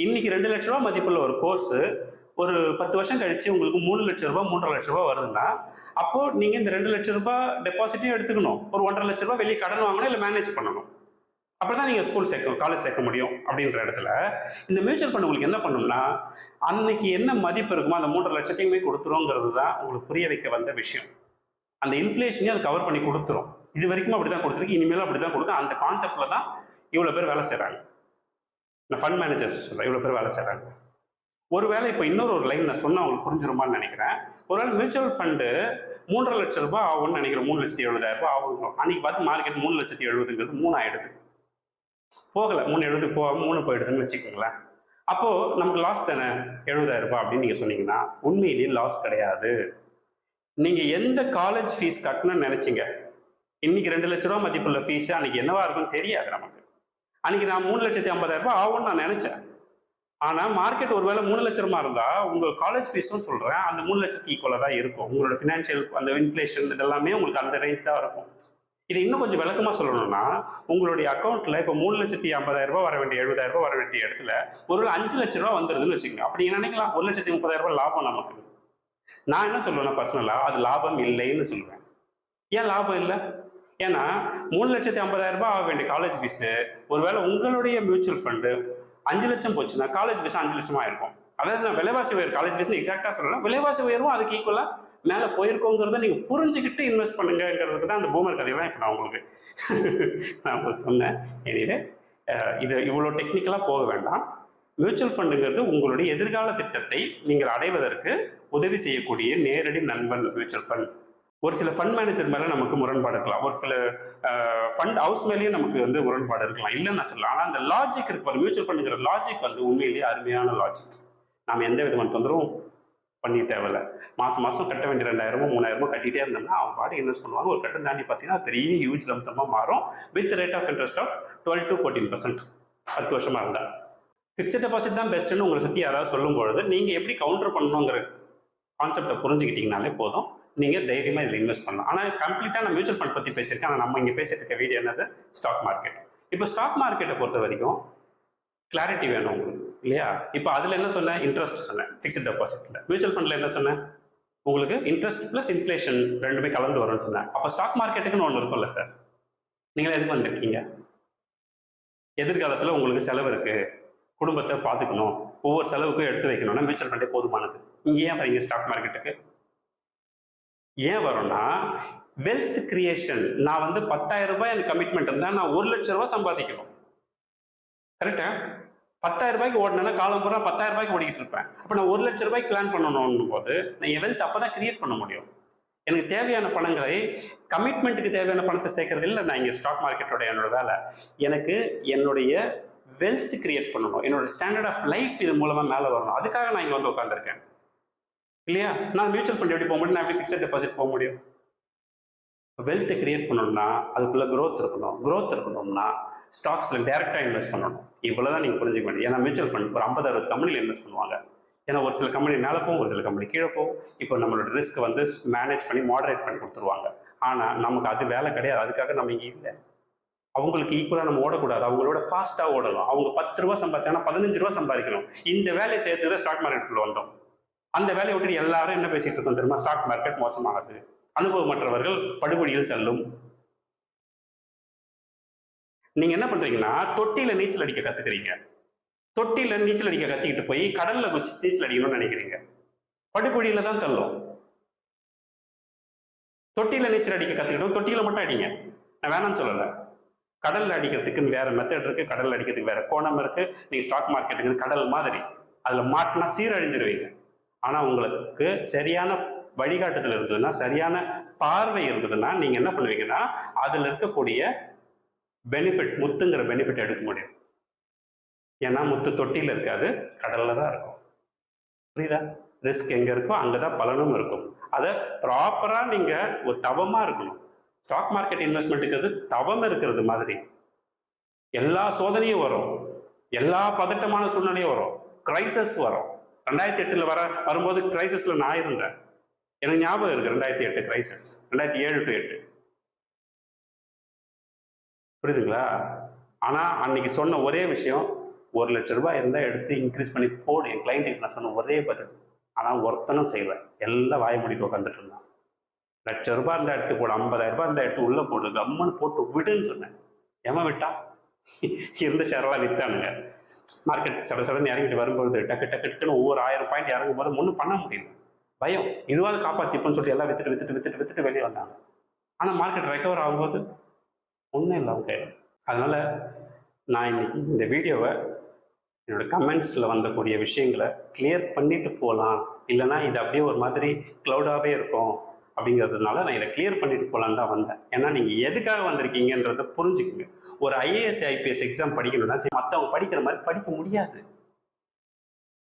இன்னைக்கு ரெண்டு லட்ச ரூபா மதிப்புள்ள ஒரு கோர்ஸு ஒரு பத்து வருஷம் கழிச்சு உங்களுக்கு மூணு லட்ச ரூபாய் மூன்றரை லட்ச ரூபாய் வருதுன்னா அப்போது நீங்கள் இந்த ரெண்டு லட்ச ரூபாய் டெபாசிட்டையும் எடுத்துக்கணும். ஒரு ஒன்றரை லட்ச ரூபாய் வெளியே கடன் வாங்கணும் இல்லை மேனேஜ் பண்ணணும். அப்பதான் நீங்க ஸ்கூல் சேர்க்க காலேஜ் சேர்க்க முடியும் அப்படின்ற இடத்துல இந்த மியூச்சுவல் ஃபண்ட் உங்களுக்கு என்ன பண்ணும்னா அன்னைக்கு என்ன மதிப்பு இருக்குமோ அந்த மூன்றரை லட்சத்தையுமே கொடுத்துருங்கிறது தான் உங்களுக்கு புரிய வைக்க வந்த விஷயம். அந்த இன்ஃப்ளேஷனையும் அது கவர் பண்ணி கொடுத்துரும். இது வரைக்கும் அப்படி தான் கொடுத்துருக்கு இனிமேலும் அப்படி தான் கொடுக்கும். அந்த கான்செப்ட்ல தான் இவ்வளோ பேர் வேலை செய்கிறாங்க நான் ஃபண்ட் மேனேஜர்ஸ் சொல்கிறேன் இவ்வளோ பேர் வேலை செய்கிறாங்க ஒருவேளை இப்போ இன்னொரு ஒரு லைன் நான் சொன்னா உங்களுக்கு புரிஞ்சிருமான்னு நினைக்கிறேன். ஒருவேளை மியூச்சுவல் ஃபண்டு மூன்றரை லட்ச ரூபாய் ஆகும்னு நினைக்கிறேன் மூணு லட்சத்தி எழுபதாயிரம் ரூபாய் ஆகும் அன்னைக்கு பார்த்து மார்க்கெட் மூணு லட்சத்தி எழுபதுங்கிறது மூணு ஆயிடுது போகலை. மூணு எழுபது போ மூணு போயிடுதுன்னு வச்சுக்கோங்களேன். அப்போது நமக்கு லாஸ் தானே? எழுபதாயிரம் ரூபாய் அப்படின்னு நீங்கள் சொன்னீங்கன்னா உண்மையிலேயே லாஸ் கிடையாது. நீங்கள் எந்த காலேஜ் ஃபீஸ் கட்டணும்னு நினச்சிங்க? இன்னைக்கு ரெண்டு லட்ச ரூபா மதிப்புள்ள ஃபீஸ் அன்னைக்கு என்னவா இருக்கும்னு தெரியாது நமக்கு. அன்னைக்கு நான் மூணு லட்சத்தி ஐம்பதாயிரம் ரூபாய் ஆகும்னு நான் நினச்சேன். ஆனால் மார்க்கெட் ஒருவேளை மூணு லட்சரூவா இருந்தால் உங்கள் காலேஜ் ஃபீஸும் சொல்கிறேன் அந்த மூணு லட்சத்துக்கு ஈக்குவலாக தான் இருக்கும். உங்களோட ஃபினான்ஷியல் அந்த இன்ஃப்ளேஷன் இதெல்லாமே உங்களுக்கு அந்த ரேஞ்ச் தான் இருக்கும். இதை இன்னும் கொஞ்சம் விளக்கமாக சொல்லணும்னா உங்களுடைய அக்கௌண்ட்டில் இப்போ மூணு லட்சத்தி ஐம்பதாயிரம் ரூபாய் வர வேண்டிய எழுபதாயிரம் ரூபாய் வர வேண்டிய இடத்துல ஒரு அஞ்சு லட்ச ரூபா வந்துருதுன்னு வச்சுக்கோங்க. அப்படி நினைக்கலாம் ஒரு லட்சத்தி முப்பதாயிரம் ரூபாய் லாபம் நமக்கு. நான் என்ன சொல்லுவேன்னா பர்சனலாக அது லாபம் இல்லைன்னு சொல்லுவேன். ஏன் லாபம் இல்லை? ஏன்னா மூணு லட்சத்தி ஐம்பதாயிரம் ரூபாய் ஆக வேண்டிய காலேஜ் ஃபீஸு ஒருவேளை உங்களுடைய மியூச்சுவல் ஃபண்டு அஞ்சு லட்சம் போச்சுன்னா காலேஜ் ஃபீஸ் அஞ்சு லட்சமாக இருக்கும். அதாவது நான் விலைவாசி உயர் காலேஜ் ஃபீஸ்னு எக்ஸாக்டாக சொல்லலாம் விலைவாசி உயர்வும் அதுக்கு ஈக்குவலாக மேலே போயிருக்கோங்கிறத நீங்கள் புரிஞ்சுக்கிட்டு இன்வெஸ்ட் பண்ணுங்கிறதுக்கு தான் அந்த பூமர் கதையெல்லாம் இப்போ நான் உங்களுக்கு [LAUGHS] நான் உங்களுக்கு சொன்னேன். எனிவே இது இவ்வளோ டெக்னிக்கலாக போக வேண்டாம். மியூச்சுவல் ஃபண்டுங்கிறது உங்களுடைய எதிர்கால திட்டத்தை நீங்கள் அடைவதற்கு உதவி செய்யக்கூடிய நேரடி நண்பன் மியூச்சுவல் ஃபண்ட் ஒரு சில ஃபண்ட் மேனேஜர் மேலே நமக்கு முரண்பாடு இருக்கலாம். ஒரு சில ஃபண்ட் ஹவுஸ் மேலேயே நமக்கு வந்து முரண்பாடு இருக்கலாம். இல்லைன்னு நான் சொல்லலாம் ஆனால் அந்த லாஜிக் இருக்கு மியூச்சுவல் ஃபண்டுங்கிற லாஜிக் வந்து உண்மையிலேயே அருமையான லாஜிக் நாம் எந்த விதமான தொந்தரவும் பண்ணி தேவையில்ல. மாதம் மாதம் கட்ட வேண்டிய ரெண்டாயிரமோ மூணாயிரமோ கட்டிகிட்டே இருந்தோம்னா அவங்க பாடி இன்வெஸ்ட் பண்ணுவாங்க. ஒரு கட்டம் தாண்டி பார்த்தீங்கன்னா பெரிய ஹியூஜ் லம்சமாக மாறும். With rate of interest of twelve to fourteen percent பத்து வருஷமாக இருந்தால் ஃபிக்ஸட் டெபாசிட் தான் பெஸ்ட்டுன்னு உங்களை சுற்றி யாராவது சொல்லும் பொழுது நீங்கள் எப்படி கவுண்டர் பண்ணணுங்கிற கான்செப்டை புரிஞ்சுக்கிட்டிங்கனாலே போதும். நீங்கள் தைரியமாக இதில் இன்வெஸ்ட் பண்ணலாம். ஆனால் கம்ப்ளீட்டாக நான் மியூச்சுவல் ஃபண்ட் பற்றி பேசியிருக்கேன். ஆனால் நம்ம இங்கே பேசிட்டு இருக்க வீடியோ என்னது? ஸ்டாக் மார்க்கெட் இப்போ ஸ்டாக் மார்க்கெட்டை பொறுத்த வரைக்கும் கிளாரிட்டி வேணும் உங்களுக்கு இல்லையா? இப்போ அதில் என்ன சொன்னேன்? இன்ட்ரெஸ்ட் சொன்னேன் ஃபிக்ஸ்ட் டெபாசிட்டில் மியூச்சுவல் ஃபண்டில் என்ன சொன்னேன்? உங்களுக்கு இன்ட்ரெஸ்ட் ப்ளஸ் இன்ஃப்ளேஷன் ரெண்டுமே கலந்து வரும்னு சொன்னேன். அப்போ ஸ்டாக் மார்க்கெட்டுக்குன்னு ஒன்று இருக்கும்ல சார் நீங்கள் எதுக்கு வந்திருக்கீங்க? எதிர்காலத்தில் உங்களுக்கு செலவு இருக்குது குடும்பத்தை பார்த்துக்கணும் ஒவ்வொரு செலவுக்கும் எடுத்து வைக்கணும்னா மியூச்சுவல் ஃபண்டே போதுமானது. இங்கே ஏன் வரீங்க ஸ்டாக் மார்க்கெட்டுக்கு ஏன் வரும்னா வெல்த் கிரியேஷன் நான் வந்து பத்தாயிரம் ரூபாய் எனக்கு கமிட்மெண்ட் இருந்தால் நான் ஒரு லட்ச ரூபாய் சம்பாதிக்கணும். கரெக்டா பத்தாயிரம் ரூபாய்க்கு ஓடினா காலம் பூரா பத்தாயிரம் ரூபாய்க்கு ஓடிக்கிட்டு இருப்பேன். அப்போ நான் ஒரு லட்ச ரூபாய்க்கு பிளான் பண்ணணும் போது நான் என் வெல்த் அப்போ தான் கிரியேட் பண்ண முடியும். எனக்கு தேவையான பணங்களை கமிட்மெண்ட்டுக்கு தேவையான பணத்தை சேர்க்கறது இல்லை நான் இங்கே ஸ்டாக் மார்க்கெட்டோட என்னோட வேலை. எனக்கு என்னுடைய வெல்த் கிரியேட் பண்ணணும். என்னோட ஸ்டாண்டர்ட் ஆஃப் லைஃப் இது மூலமாக மேலே வரணும். அதுக்காக நான் இங்கே வந்து உட்காந்துருக்கேன் இல்லையா? நான் மியூச்சுவல் ஃபண்ட் எப்படி போக முடியும்? நான் எப்படி ஃபிக்ஸட் டெபாசிட் போக முடியும்? வெல்த்தை கிரியேட் பண்ணணும்னா அதுக்குள்ள க்ரோத் இருக்கணும். க்ரோத் இருக்கணும்னா ஸ்டாக்ஸில் டேரெக்டாக இன்வெஸ்ட் பண்ணணும். இவ்வளோ தான் நீங்கள் புரிஞ்சுக்க வேண்டும் ஏன்னா மியூச்சுவல் ஃபண்ட் ஒரு ஐம்பது அறுபது கம்பெனியில் இன்வெஸ்ட் பண்ணுவாங்க. ஏன்னா ஒரு சில கம்பெனி மேலே போகும் ஒரு சில கம்பெனி கீழே போகும். இப்போ நம்மளோட ரிஸ்க் வந்து மேனேஜ் பண்ணி மாடரேட் பண்ணி கொடுத்துருவாங்க. ஆனால் நமக்கு அது வேலை கிடையாது. அதுக்காக நம்ம இங்கே இல்லை. அவங்களுக்கு ஈக்குவலாக நம்ம ஓடக்கூடாது. அவங்களோட ஃபாஸ்ட்டாக ஓடலாம். அவங்க பத்து ரூபா சம்பாதிச்சாங்கன்னா பதினஞ்சு ரூபா சம்பாதிக்கணும். இந்த வேலையை சேர்த்து தான் ஸ்டாக் மார்க்கெட்டுக்குள்ள வந்தோம். அந்த வேலையை விட்டு எல்லாரும் என்ன பேசிட்டு இருக்கோம் தெரியுமா? ஸ்டாக் மார்க்கெட் மோசமாகுது அனுபவமற்றவர்கள் படுகொடியில் தள்ளும். நீங்க என்ன பண்றீங்கன்னா தொட்டியில நீச்சல் அடிக்க கத்துக்கிறீங்க. தொட்டியில நீச்சல் அடிக்க கத்திக்கிட்டு போய் கடல்ல குச்சி நீச்சல் அடிக்கணும்னு நினைக்கிறீங்க. படுகொடியில தான் தள்ளும். தொட்டியில நீச்சல் அடிக்க கத்துக்கிட்டோம் தொட்டியில மட்டும் அடிங்க. நான் வேணாம்னு சொல்லலை. கடல்ல அடிக்கிறதுக்கு வேற மெத்தட் இருக்கு. கடல்ல அடிக்கிறதுக்கு வேற கோணம் இருக்கு. நீங்க ஸ்டாக் மார்க்கெட்டுக்கு கடல் மாதிரி. அதுல மாட்டினா சீரழிஞ்சிருவீங்க. ஆனா உங்களுக்கு சரியான வழிகாட்டுதல் இருந்ததுன்னா சரியான பார்வை இருந்ததுன்னா நீங்க என்ன பண்ணுவீங்கன்னா அதுல இருக்கக்கூடிய பெனிஃபிட் முத்துங்கிற பெனிஃபிட் எடுக்க முடியும். ஏன்னா முத்து தொட்டியில் இருக்காது கடல்ல தான் இருக்கும். புரியுதா? ரிஸ்க் எங்க இருக்கோ அங்கதான் பலனும் இருக்கும். அதை ப்ராப்பரா நீங்க ஒரு தவமா இருக்கணும். ஸ்டாக் மார்க்கெட் இன்வெஸ்ட்மெண்ட்டுங்கிறது தவம் இருக்கிறது மாதிரி. எல்லா சோதனையும் வரும். எல்லா பதட்டமான சூழ்நிலையும் வரும். கிரைசஸ் வரும். ரெண்டாயிரத்தி எட்டுல வர வரும்போது கிரைசஸ்ல நான் இருந்தேன். எனக்கு ஞாபகம் இருக்கு ரெண்டாயிரத்தி எட்டு கிரைசஸ் ரெண்டாயிரத்தி ஏழு டு எட்டு. புரியுதுங்களா? ஆனால் அன்னைக்கு சொன்ன ஒரே விஷயம் ஒரு லட்ச ரூபாய் இருந்தால் எடுத்து இன்க்ரீஸ் பண்ணி போடு. என் கிளைண்ட்டுக்கு நான் சொன்ன ஒரே பதில். ஆனால் ஒருத்தனும் செய்வேன் எல்லாம் வாய மூடிட்டு உட்காந்துட்டு இருந்தான். லட்ச ரூபாய் இருந்தால் எடுத்து போடு ஐம்பதாயிரம் ரூபாய் இருந்தால் எடுத்து உள்ளே போடு கம்முன்னு போட்டு விடுன்னு சொன்னேன். ஏமா விட்டான் இருந்த ஷேரெல்லாம் விற்றானுங்க மார்க்கெட் சட சடன்னு இறங்கிட்டு வரும்போது டக்கு டக்கு டக்குன்னு ஒவ்வொரு ஆயிரம் பாயிண்ட் இறங்கும் போது ஒன்றும் பண்ண முடியல. பயம். இதுவாக காப்பாற்றிப்போன்னு சொல்லிட்டு எல்லாம் வித்துட்டு வித்துட்டு வித்துட்டு வித்துட்டு வெளியே வந்தாங்க. ஆனால் மார்க்கெட் ரெக்கவர் ஆகும்போது ஒன்றும் இல்லை அவங்க கையில். அதனால் நான் இன்னைக்கு இந்த வீடியோவை என்னோட கமெண்ட்ஸில் வந்தக்கூடிய விஷயங்களை கிளியர் பண்ணிட்டு போகலாம் இல்லைன்னா இது அப்படியே ஒரு மாதிரி க்ளவுடாகவே இருக்கும் அப்படிங்கிறதுனால நான் இதை கிளியர் பண்ணிட்டு போகலான்னு தான் வந்தேன். ஏன்னா நீங்கள் எதுக்காக வந்திருக்கீங்கன்றதை புரிஞ்சுக்குங்க. ஒரு ஐஏஎஸ் ஐபிஎஸ் எக்ஸாம் படிக்கணும்னா சரி, மற்றவங்க படிக்கிற மாதிரி படிக்க முடியாது.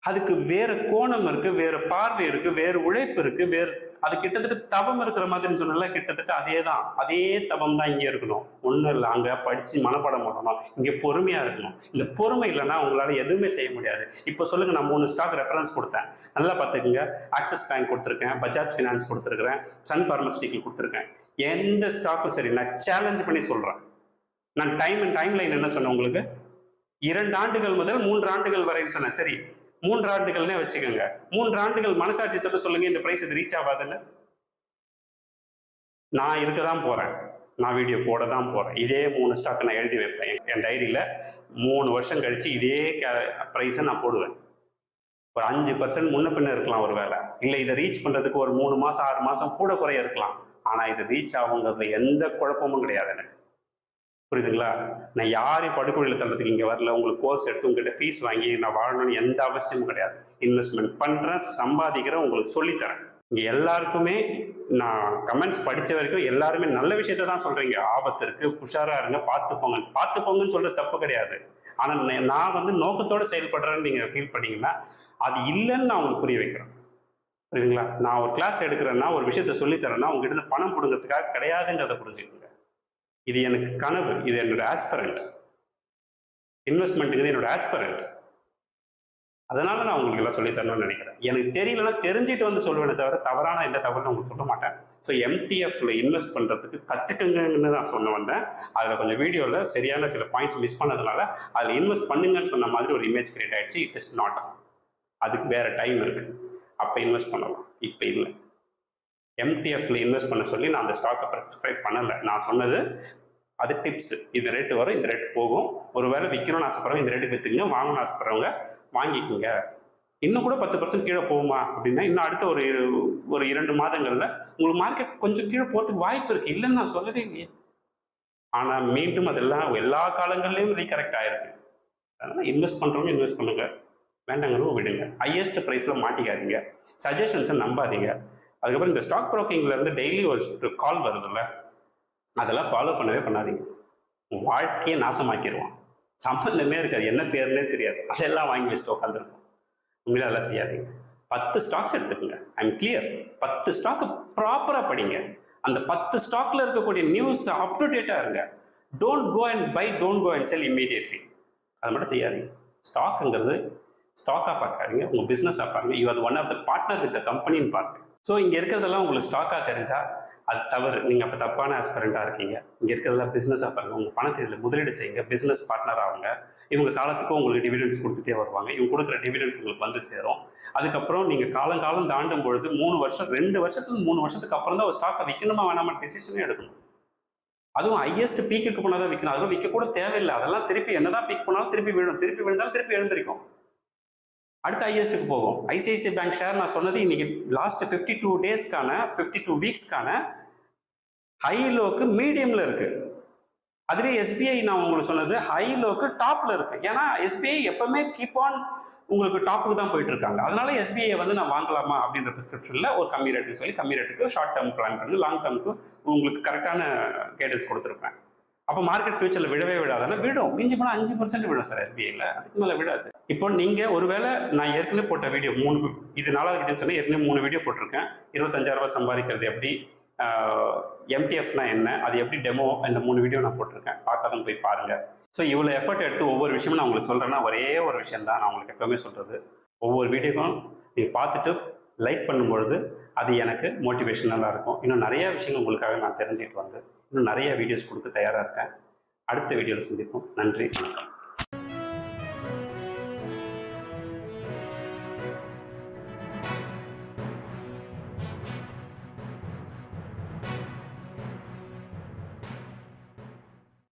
அதுக்கு வேற கோணம் இருக்கு வேற பார்வை இருக்கு வேற உழைப்பு இருக்கு வேற அது கிட்டத்தட்ட தவம் இருக்கிற மாதிரின்னு சொன்னால கிட்டத்தட்ட அதே தான் அதே தவம் தான் இங்கே இருக்கணும். ஒன்றும் இல்லை. அங்கே படித்து மனப்பாடம் பண்ணணும். இங்கே பொறுமையாக இருக்கணும். இந்த பொறுமை இல்லைன்னா உங்களால் எதுவுமே செய்ய முடியாது. இப்போ சொல்லுங்க நான் மூணு ஸ்டாக் ரெஃபரன்ஸ் கொடுத்தேன். நல்லா பார்த்துக்குங்க. ஆக்சிஸ் பேங்க் கொடுத்துருக்கேன். பஜாஜ் ஃபினான்ஸ் கொடுத்துருக்குறேன். சன் ஃபார்மஸ்டிக்கல் கொடுத்துருக்கேன். எந்த ஸ்டாக்கும் சரி நான் சேலஞ்ச் பண்ணி சொல்கிறேன் நான் டைம் அண்ட் டைம் லைன் என்ன சொன்னேன் உங்களுக்கு? இரண்டு ஆண்டுகள் முதல் மூன்று ஆண்டுகள் வரைன்னு சொன்னேன். சரி மூன்று ஆண்டுகள்னே வச்சுக்கோங்க. மூன்று ஆண்டுகள் மனசாட்சி தொட்டு சொல்லுங்க இந்த பிரைஸ் இது ரீச் ஆகாதுன்னு. நான் இருக்க தான் போறேன். நான் வீடியோ போட தான் போறேன். இதே மூணு ஸ்டாக் நான் எழுதி வைப்பேன். என்- டைரியில மூணு வருஷம் கழிச்சு இதே ப்ரைஸை நான் போடுவேன். ஒரு அஞ்சு பர்சன்ட் முன்ன பின்ன இருக்கலாம் ஒரு வேலை இல்லை இதை ரீச் பண்றதுக்கு ஒரு மூணு மாசம் ஆறு மாசம் கூட குறைய இருக்கலாம். ஆனா இது ரீச் ஆகுங்கிறதுல எந்த குழப்பமும் கிடையாது எனக்கு. புரியுதுங்களா? நான் யாரையும் படுகொலையில் தள்ளுறதுக்கு இங்கே வரல. உங்களுக்கு கோர்ஸ் எடுத்து உங்ககிட்ட ஃபீஸ் வாங்கி நான் வாழணும்னு எந்த அவசியமும் கிடையாது. இன்வெஸ்ட்மெண்ட் பண்ணுறேன் சம்பாதிக்கிறேன் உங்களுக்கு சொல்லித்தரேன். இங்கே எல்லாருக்குமே நான் கமெண்ட்ஸ் படித்த வரைக்கும் எல்லாருமே நல்ல விஷயத்த தான் சொல்கிறீங்க ஆபத்து இருக்குது உஷாராக இருங்க பார்த்து போங்க பார்த்து போங்கன்னு சொல்கிறது தப்பு கிடையாது. ஆனால் நான் வந்து நோக்கத்தோடு செயல்படுறேன்னு நீங்கள் ஃபீல் பண்ணீங்கன்னா அது இல்லைன்னு நான் உங்களுக்கு புரிய வைக்கிறேன். புரியுதுங்களா? நான் ஒரு கிளாஸ் எடுக்கிறேன்னா ஒரு விஷயத்த சொல்லித்தரேன்னா உங்ககிட்ட பணம் கொடுங்கறதுக்காக கிடையாதுங்கிறத புரிஞ்சுக்கணும். இது எனக்கு கனவு இது என்னோட ஆஸ்பரண்ட் இன்வெஸ்ட்மெண்ட்டுங்கிறது என்னோட ஆஸ்பரண்ட் அதனால நான் உங்களுக்கு எல்லாம் சொல்லி தரணும்னு நினைக்கிறேன். எனக்கு தெரியலன்னா தெரிஞ்சுட்டு வந்து சொல்லுவேனே தவிர தவறான எந்த தவறும் உங்களுக்கு சொல்ல மாட்டேன். ஸோ எம்டிஎஃப்ல இன்வெஸ்ட் பண்ணுறதுக்கு கற்றுக்கங்கன்னு நான் சொன்ன வந்தேன். அதில் கொஞ்சம் வீடியோவில் சரியான சில பாயிண்ட்ஸ் மிஸ் பண்ணதுனால அதில் இன்வெஸ்ட் பண்ணுங்கன்னு சொன்ன மாதிரி ஒரு இமேஜ் கிரியேட் ஆயிடுச்சு. இட் இஸ் நாட் அதுக்கு வேற டைம் இருக்குது அப்போ இன்வெஸ்ட் பண்ணலாம். இப்போ இல்லை. எம்டிஎஃப்ல இன்வெஸ்ட் பண்ண சொல்லி நான் அந்த ஸ்டாக்கை ப்ரிஸ்கிரைப் பண்ணலை. நான் சொன்னது அது டிப்ஸ் இந்த ரேட்டு வரும் இந்த ரேட் போகும். ஒரு வேளை விற்கணும்னு ஆசைப்படுறவங்க இந்த ரேட்டு விற்றுங்க வாங்கணும்னு ஆசைப்படுறவங்க வாங்கிக்கோங்க. இன்னும் கூட பத்து பர்சன்ட் கீழே போகுமா அப்படின்னா இன்னும் அடுத்த ஒரு இரு- ஒரு இரண்டு மாதங்களில் உங்களுக்கு மார்க்கெட் கொஞ்சம் கீழே போகிறதுக்கு வாய்ப்பு இருக்குது இல்லைன்னு நான் சொல்லவே இல்லையே. ஆனால் மீண்டும் அதெல்லாம் எல்லா காலங்கள்லேயும் ரீகரெக்ட் ஆயிருக்கு. அதனால் இன்வெஸ்ட் பண்ணுறவங்க இன்வெஸ்ட் பண்ணுங்க. வேண்டாங்கிறவங்க விடுங்க. ஹையஸ்ட் ப்ரைஸில் மாட்டிக்காதீங்க. சஜஷன்ஸை நம்பாதீங்க. அதுக்கப்புறம் இந்த ஸ்டாக் ப்ரோக்கிங்ல இருந்து டெய்லி ஒரு கால் வருதுல்ல? அதெல்லாம் ஃபாலோ பண்ணவே பண்ணாதீங்க. வாழ்க்கையை நாசமாக்கிடுவான் சம்பந்தமே இருக்காது. என்ன பேர்னே தெரியாது. அதெல்லாம் வாங்கி வச்சுட்டு உட்காந்துருக்கும் உண்மையில அதெல்லாம் செய்யாதீங்க. பத்து ஸ்டாக்ஸ் எடுத்துக்கோங்க. ஐம் கிளியர் பத்து ஸ்டாக் ப்ராப்பராக படிங்க. அந்த பத்து ஸ்டாக்ல இருக்கக்கூடிய நியூஸ் அப் டு டேட்டாக இருங்க. Don't go and buy don't go and sell immediately அது மட்டும் செய்யாதீங்க. ஸ்டாக்குங்கிறது ஸ்டாக்காக பார்க்காதீங்க. உங்கள் பிஸ்னஸாக பாருங்க. You are one of the partner with the கம்பெனின்னு பாருங்க. ஸோ இங்கே இருக்கிறதெல்லாம் உங்களுக்கு ஸ்டாக்காக தெரிஞ்சா அது தவறு. நீங்கள் அப்போ தப்பான ஆஸ்பரண்ட்டாக இருக்கீங்க. இங்கே இருக்கிறதெல்லாம் பிஸ்னஸாக பாருங்கள் உங்கள் பணத்தை இதில் முதலீடு செய்யுங்க. பிஸ்னஸ் பார்ட்னர் ஆகுங்க. இவங்க காலத்துக்கும் உங்களுக்கு டிவிடெண்ட்ஸ் கொடுத்துட்டே வருவாங்க. இவங்க கொடுக்குற டிவிடெண்ட்ஸ் உங்களுக்கு வந்து சேரும். அதுக்கப்புறம் நீங்கள் காலம் காலம் தாண்டும் பொழுது மூணு வருஷம் ரெண்டு வருஷத்துல மூணு வருஷத்துக்கு அப்புறம் தான் ஒரு ஸ்டாக்கை விற்கணுமா வேணாமா டிசிஷனே எடுக்கணும். அதுவும் ஹையஸ்ட் பீக்குக்கு போனால் தான் விற்கணும். அதெல்லாம் விற்க கூட தேவையில்லை. அதெல்லாம் திருப்பி என்னதான் பீக் போனாலும் திருப்பி விழும். திருப்பி விழுந்தாலும் திருப்பி எழுந்திருக்கும். அடுத்த ஹையஸ்ட்டுக்கு போகும். ஐசிஐசிஐ பேங்க் ஷேர் நான் சொன்னது இன்னைக்கு லாஸ்ட் ஃபிஃப்டி டூ டேஸ்க்கான ஃபிஃப்டி டூ வீக்ஸ்க்கான ஹை லோக்கு மீடியம்ல இருக்கு அதுவே எஸ்பிஐ நான் உங்களுக்கு சொன்னது ஹை லோக்கு டாப்ல இருக்கு. ஏன்னா எஸ்பிஐ எப்பவுமே கீப் ஆன் உங்களுக்கு டாப்புக்கு தான் போயிட்டு இருக்காங்க. அதனால எஸ்பிஐ வந்து நான் வாங்கலாமா அப்படின்ற ப்ரிஸ்கிரிப்ஷனில் ஒரு கம்மி ரேட்டுக்கு சொல்லி கம்மி ரேட்டுக்கு ஷார்ட் டேர்ம் பிளான் பண்ணி லாங் டேர்முக்கு உங்களுக்கு கரெக்டான கைடன்ஸ் கொடுத்துருப்பேன். அப்போ மார்க்கெட் ஃபியூச்சரில் விடவே விடாதுன்னா விடும். மிஞ்சி போனால் அஞ்சு பர்சன்ட் விடும் சார் எஸ்பிஐல அதுக்கு மேலே விடாது. இப்போ நீங்கள் ஒருவேளை நான் ஏற்கனவே போட்ட வீடியோ மூணு இது நாலாவது வீடியோன்னு சொன்னால் ஏற்கனவே மூணு வீடியோ போட்டிருக்கேன். இருபத்தஞ்சாயிரம் ரூபாய் சம்பாதிக்கிறது எப்படி எம்டிஎஃப்னா என்ன அது எப்படி டெமோ இந்த மூணு வீடியோ நான் போட்டிருக்கேன். பார்க்காதவங்க போய் பாருங்கள் ஸோ இவ்வளோ எஃபர்ட் எடுத்து ஒவ்வொரு விஷயமும் நான் உங்களுக்கு சொல்கிறேன்னா ஒரே ஒரு விஷயம் தான் நான் உங்களுக்கு எப்பவுமே சொல்கிறது ஒவ்வொரு வீடியோக்கும் நீங்கள் பார்த்துட்டு லைக் பண்ணும்பொழுது அது எனக்கு மோட்டிவேஷனலாக இருக்கும். இன்னும் நிறையா விஷயங்கள் உங்களுக்காக நான் தெரிஞ்சுக்கிட்டு வந்து இன்னும் நிறைய வீடியோஸ் கொடுக்க தயாராக இருக்கேன். அடுத்த வீடியோவில் சந்திப்போம். நன்றி வணக்கம்.